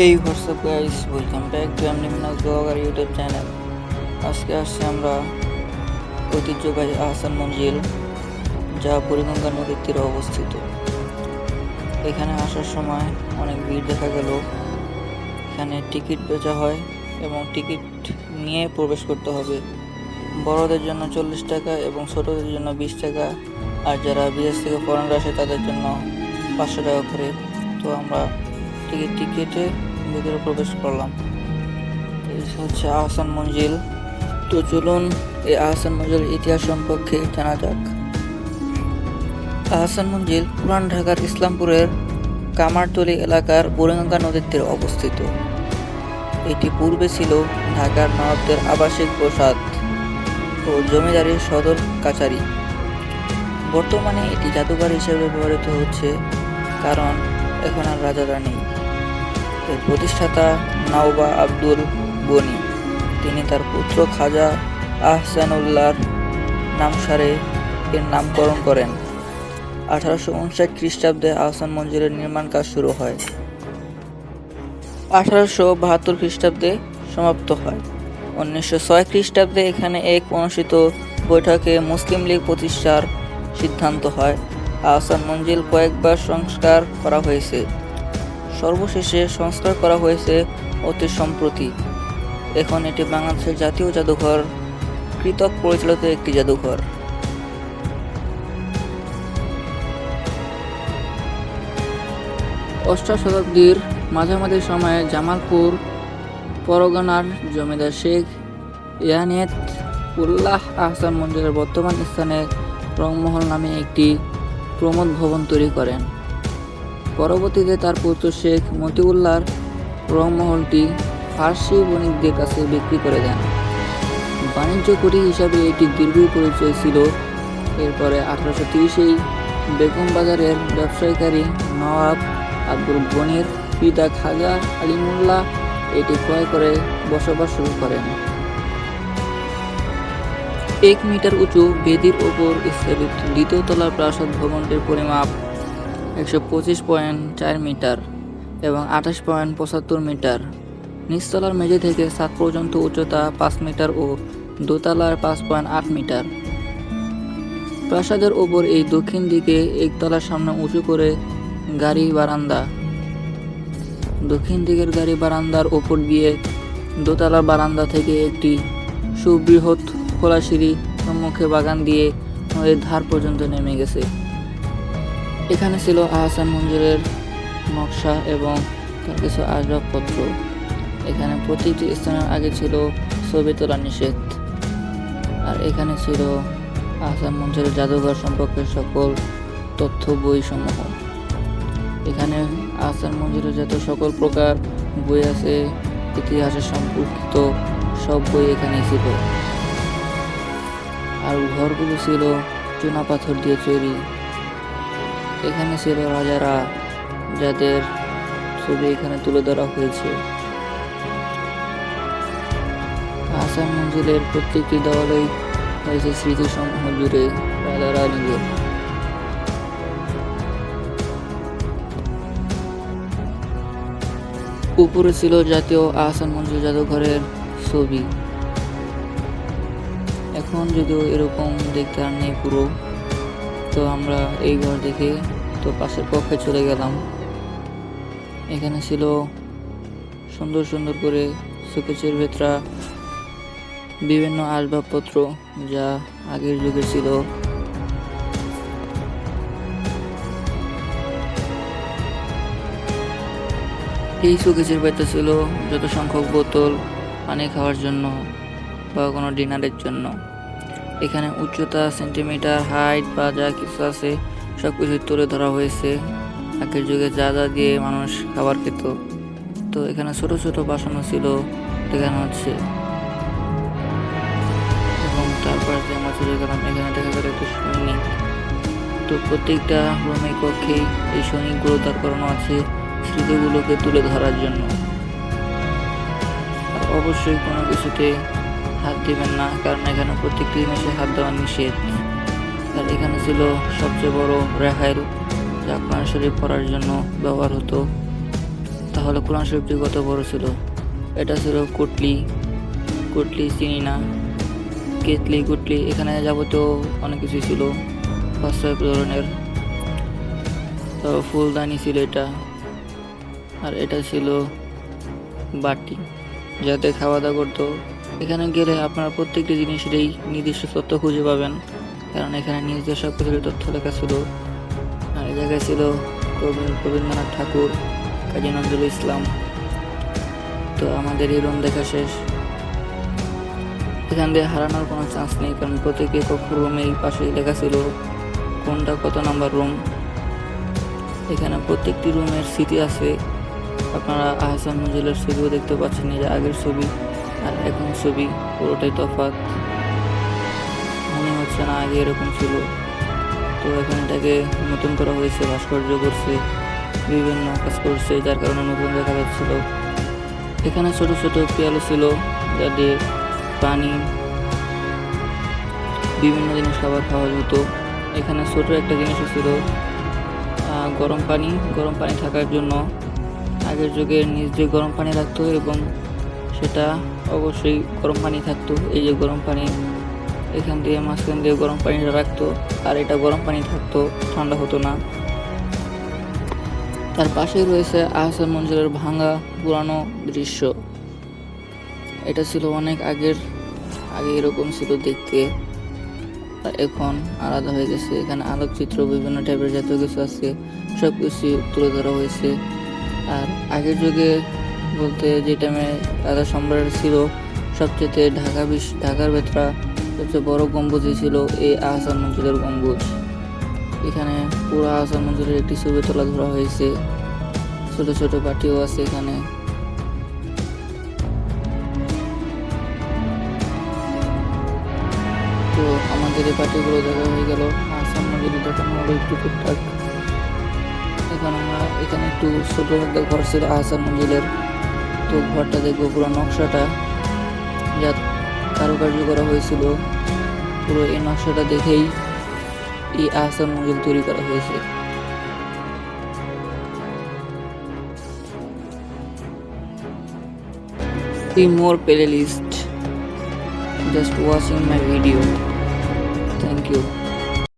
Hey WhatsApp guys welcome back to এমনি Minaj blogger YouTube channel আজকে আসছি আমরা ঐতিহ্যবাহী আহসান মঞ্জিল, যা বুড়িগঙ্গা নদীর তীরে অবস্থিত। এখানে আসার সময় অনেক ভিড় দেখা গেল। এখানে টিকিট বেচা হয় এবং টিকিট নিয়ে প্রবেশ করতে হবে। বড়দের জন্য চল্লিশ টাকা এবং ছোটদের জন্য বিশ টাকা। আর যারা বিদেশ থেকে ফরেনার আসে, তাদের জন্য পাঁচশো টাকা করে। তো আমরা টিকিট টিকিটে ভিতরে প্রবেশ করলাম। হচ্ছে আহসান মঞ্জিল। তো চলুন এই আহসান মঞ্জিলের ইতিহাস সম্পর্কে জানা যাক। আহসান মঞ্জিল পুরান ঢাকার ইসলামপুরের কামারতলি এলাকার বুড়িগঙ্গা নদীর তীরে অবস্থিত। এটি পূর্বে ছিল ঢাকার নবাবদের আবাসিক প্রসাদ ও জমিদারির সদর কাচারি বর্তমানে এটি জাদুঘর হিসেবে ব্যবহৃত হচ্ছে, কারণ এখন আর রাজারা নেই। এর প্রতিষ্ঠাতা নাওবা আব্দুল গনি। তিনি তার পুত্র খাজা আহসানুল্লাহর নামসারে এর নামকরণ করেন। আঠারোশো উনষাট খ্রিস্টাব্দে আহসান মঞ্জিলের নির্মাণ কাজ শুরু হয়। আঠারোশো বাহাত্তর খ্রিস্টাব্দে সমাপ্ত হয়। উনিশশো ছয় খ্রিস্টাব্দে এখানে এক অনুষ্ঠিত বৈঠকে মুসলিম লীগ প্রতিষ্ঠার সিদ্ধান্ত হয়। আহসান মঞ্জিল কয়েকবার সংস্কার করা হয়েছে। সর্বশেষে সংস্কার করা হয়েছে অতি সম্প্রতি। এখন এটি বাংলাদেশের জাতীয় জাদুঘর, কৃতক পরিচালিত একটি জাদুঘর। অষ্টাদশ শতাব্দীর মাঝামাঝি সময়ে জামালপুর পরগনার জমিদার শেখ ইয়ানিয়ত উল্লাহ আহসান মন্দিরের বর্তমান স্থানে রংমহল নামে একটি প্রমোদ ভবন তৈরি করেন। পরবর্তীতে তার পুত্র শেখ মতিউল্লাহর রংমহলটি ফার্সি বণিকদের কাছে বিক্রি করে দেন। বাণিজ্য কুঠি হিসাবে এটি দীর্ঘ পরিচয় ছিল। এরপরে আঠারোশো তিরিশেই বেগম বাজারের ব্যবসায়ীকারী নওয়াব আব্দুল গনির পিতা খাজা আলিমুল্লাহ এটি ক্রয় করে বসবাস শুরু করেন। এক মিটার উঁচু বেদির ওপর স্থাপিত দ্বিতীয় তলার প্রাসাদ ভবনটির পরিমাপ একশো পঁচিশ পয়েন্ট চার মিটার এবং আঠাশ পয়েন্ট পঁচাত্তর মিটার। নিচতলার মেঝে থেকে সাত পর্যন্ত উচ্চতা পাঁচ মিটার ও দোতলার পাঁচ পয়েন্ট আট মিটার। প্রাসাদের ওপর এই দক্ষিণ দিকে একতলার সামনে উঁচু করে গাড়ি বারান্দা। দক্ষিণ দিকের গাড়ি বারান্দার ওপর দিয়ে দোতলার বারান্দা থেকে একটি সুবৃহৎ খোলা সিঁড়ি সম্মুখে বাগান দিয়ে ধার পর্যন্ত নেমে গেছে। এখানে ছিল আহসান মঞ্জিলের নকশা এবং তার কিছু আসবাবপত্র। এখানে প্রতিটি স্থানের আগে ছিল ছবি তোলা নিষেধ। আর এখানে ছিল আহসান মঞ্জিলের জাদুঘর সম্পর্কে সকল তথ্য বই সমূহ এখানে আহসান মঞ্জিলের যত সকল প্রকার বই আছে ইতিহাসের সম্পর্কিত সব বই এখানে ছিল। আর ঘরগুলো ছিল চুনা পাথর দিয়ে তৈরি। এখানে ছিল রাজারা যাদের ছবি এখানে তুলে ধরা হয়েছে। আসাম মঞ্জিলের প্রত্যেকটি দেওয়ালেই হয়েছে স্মৃতিসমূহ জুড়ে রাজা রানীদের উপরে ছিল জাতীয় আহসান মঞ্জিল জাদুঘরের ছবি। এখন যদিও এরকম দেখতে আর নেই পুরো। তো আমরা এই ঘর দেখে তো পাশের পক্ষে চলে গেলাম। এখানে ছিল সুন্দর সুন্দর করে সুকেচের ভেতরা বিভিন্ন আসবাবপত্র যা আগের যুগে ছিল। এই সুকেচের ভেতর ছিল যত সংখ্যক বোতল, পানি খাওয়ার জন্য বা কোনো ডিনারের জন্য। এখানে উচ্চতা সেন্টিমিটার হাইট বা যা কিছু আছে সব কিছু তুলে ধরা হয়েছে। আগের যুগে যা যা দিয়ে মানুষ খাবার খেত। তো এখানে ছোট ছোট বাসনও ছিল, দেখানো হচ্ছে। এবং তারপর যে আমরা চলে গেলাম, এখানে দেখা গেল একটু সৈনিক। তো প্রত্যেকটা রুমে কক্ষেই এই সৈনিকগুলো দাঁড় করানো আছে স্মৃতিগুলোকে তুলে ধরার জন্য। অবশ্যই কোনো কিছুতে হাত দিবেন না, কারণ এখানে প্রত্যেকটি জিনিসে হাত দেওয়া নিষেধ। আর এখানে ছিল সবচেয়ে বড় রেহাইল, যা কোরআন শরীফ পড়ার জন্য ব্যবহার হতো। তাহলে কোরআন শরীফটি কত বড় ছিল? এটা ছিল কুটলি কুটলি চিনি না কেতলি কুটলি। এখানে যাবতীয় অনেক কিছু ছিল পাঁচ ছয় ধরনের। তারপর ফুলদানি ছিল এটা, আর এটা ছিল বাটি, যাতে খাওয়া দাওয়া করতো। এখানে গেলে আপনারা প্রত্যেকটি জিনিসেরই নির্দিষ্ট তথ্য খুঁজে পাবেন। কারণ এখানে নিজস্ব সব কিছুর তথ্য লেখা ছিল। আর এই জায়গায় ছিল রবীন্দ্রনাথ ঠাকুর, কাজী নজরুল ইসলাম। তো আমাদের এই রুম দেখা শেষ। এখান দিয়ে হারানোর কোনো চান্স নেই, কারণ প্রত্যেকে কক্ষ রুমে এই পাশেই লেখা ছিল, কোনটা কত নাম্বার রুম এখানে প্রত্যেকটি রুমের স্মৃতি আছে। আপনারা আহসান মঞ্জিলের ছবিও দেখতে পাচ্ছেন এই আগের ছবি। আর এখন ছবি, পুরোটাই তফাৎ। মনে হচ্ছে না আগে এরকম ছিল। তো এখন এটাকে নতুন করা হয়েছে, ভাস্কর্য করছে, বিভিন্ন কাজ করছে, যার কারণে নতুন দেখা যাচ্ছিল। এখানে ছোট ছোট পেয়ালো ছিল, যা দিয়ে পানি, বিভিন্ন জিনিস খাবার খাওয়া যেত এখানে ছোট একটা জিনিসও ছিল গরম পানি। গরম পানি থাকার জন্য আগের যুগে নিজ দিয়ে গরম পানি রাখতো এবং সেটা অবশ্যই গরম পানি থাকতো। এই যে গরম পানি, এখান দিয়ে মাঝখান দিয়ে গরম পানিটা রাখতো, আর এটা গরম পানি থাকতো, ঠান্ডা হতো না। তার পাশেই রয়েছে আহসান মঞ্জিলের ভাঙা পুরানো দৃশ্য। এটা ছিল অনেক আগের, আগে এরকম ছিল দেখতে। এখন আলাদা হয়ে গেছে। এখানে আলোকচিত্র, বিভিন্ন টাইপের জাতীয় কিছু আছে সব কিছু তুলে ধরা হয়েছে। আর আগের যুগে বলতে যে টাইমে রাজা সম্রাট ছিল সবচেয়ে ঢাকা বিশ, ঢাকার ভেতরা সবচেয়ে বড় গম্বুজই ছিল এই আহসান মঞ্জিলের গম্বুজ। এখানে পুরো আহসান মঞ্জিলের একটি ছবি তোলা ধরা হয়েছে। ছোট ছোট বাটিও আছে এখানে। তো আমাদের এই পার্টিগুলো দেখা হয়ে গেল। আসাম মন্দিরে দেখানো হলো একটু টুকটাক। এখন আমরা এখানে একটু ছোট একটা ঘর ছিল আহসান মঞ্জিলের। তো ঘরটা দেখব পুরো নকশাটা যা কারুকার্য করা হয়েছিল, পুরো এই নকশাটা দেখেই এই আহসান মঞ্জিল তৈরি করা হয়েছে See more playlist just watching my video. Thank you.